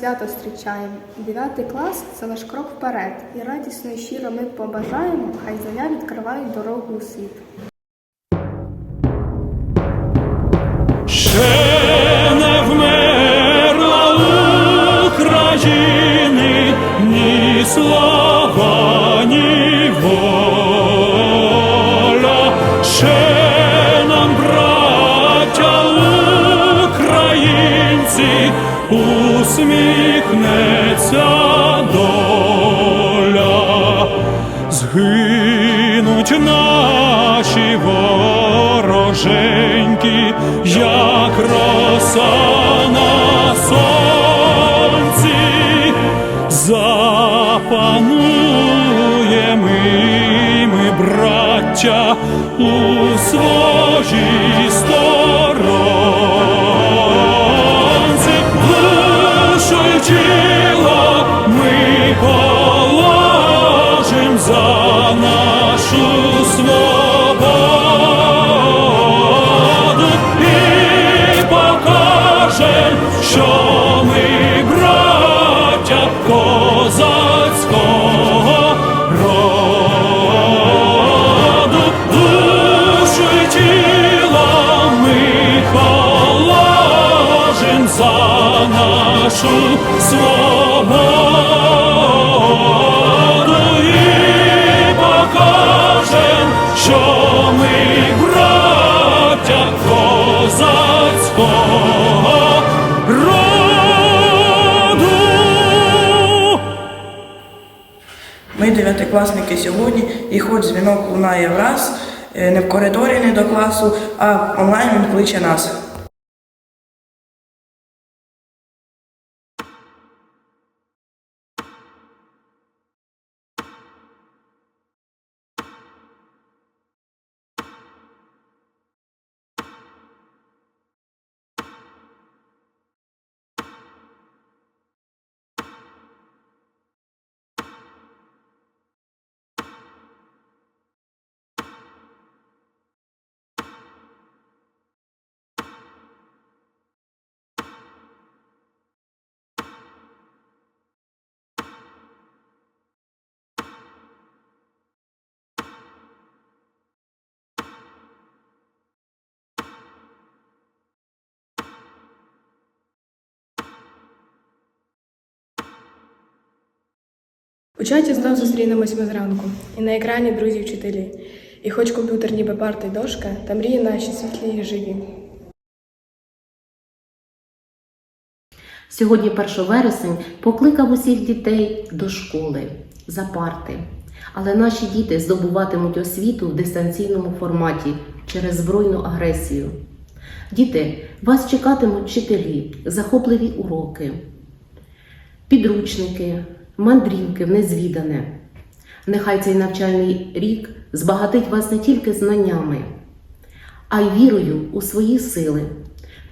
свято зустрічаємо. Дев'ятий клас це наш крок вперед. І радісно і щиро ми побажаємо, хай знання відкриває дорогу у світ. Ще не вмерла України ні слава, усміхнеться доля. Згинуть наші вороженьки, як роса за нашу свободу і покажем, що ми браття козацького роду. Ми дев'ятикласники сьогодні, і хоч дзвінок лунає враз, е, не в коридорі, не до класу, а онлайн він кличе нас. У чаті знов зустрінемось ми зранку. І на екрані друзі вчителі. І хоч комп'ютер ніби парта й дошка, та мрії наші світлі і живі. Сьогодні, 1 вересень, покликав усіх дітей до школи за парти. Але наші діти здобуватимуть освіту в дистанційному форматі через збройну агресію. Діти, вас чекатимуть вчителі, захопливі уроки, підручники, мандрівки в незвідане. Нехай цей навчальний рік збагатить вас не тільки знаннями, а й вірою у свої сили,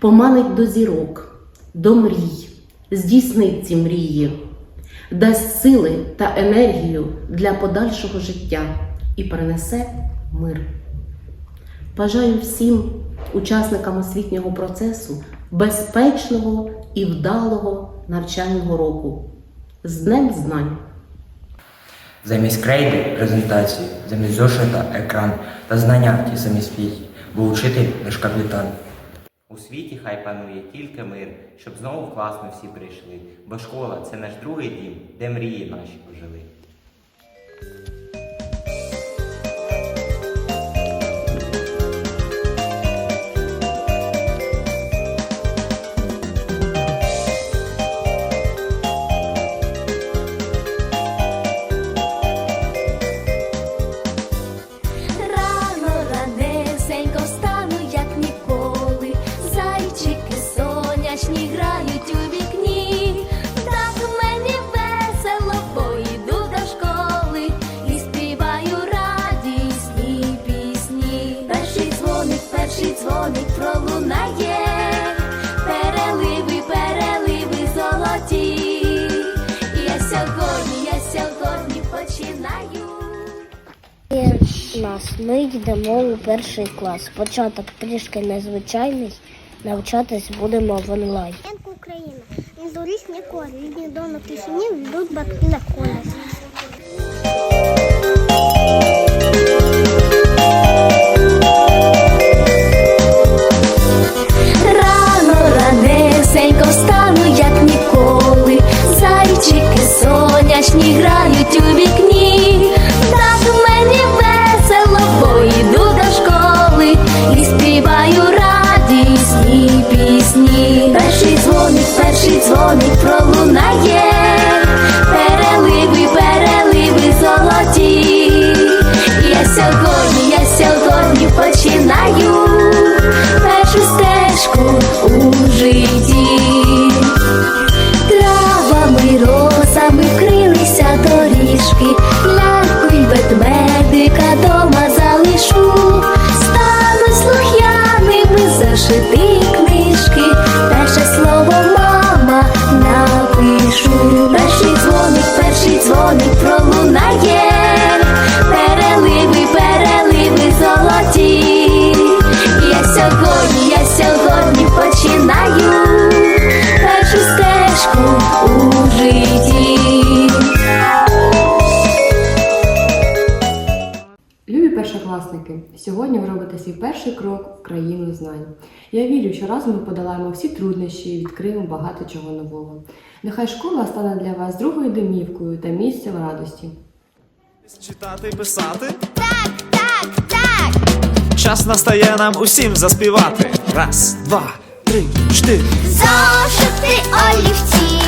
поманить до зірок, до мрій, здійснить ці мрії, дасть сили та енергію для подальшого життя і принесе мир. Бажаю всім учасникам освітнього процесу безпечного і вдалого навчального року. З Днем знань! Замість крейди презентації, замість зошита екран та знання ті самі світі, бо учитель наш капітан. У світі хай панує тільки мир, щоб знову в всі прийшли, бо школа це наш другий дім, де мрії наші ожили. Нас. Ми йдемо у перший клас. Початок трішки незвичайний. Навчатись будемо в онлайн. Україна. доріг ніколи, рідні до на тишині йдуть батьки на колі. Рано ранесенько встану, як ніколи. Зайчики сонячні грають у вікні. Дзвоник пролунає. Переливи, переливи золоті. Я сьогодні, я сьогодні починаю першу стежку у житті. Травами, розами вкрилися доріжки, перший крок в країну знань. Я вірю, що разом ми подолаємо всі труднощі і відкриємо багато чого нового. Нехай школа стане для вас другою домівкою та місцем радості. Читати, писати. Так, так, так. Час настає нам усім заспівати. Раз, два, три, чотири. Зошити олівці,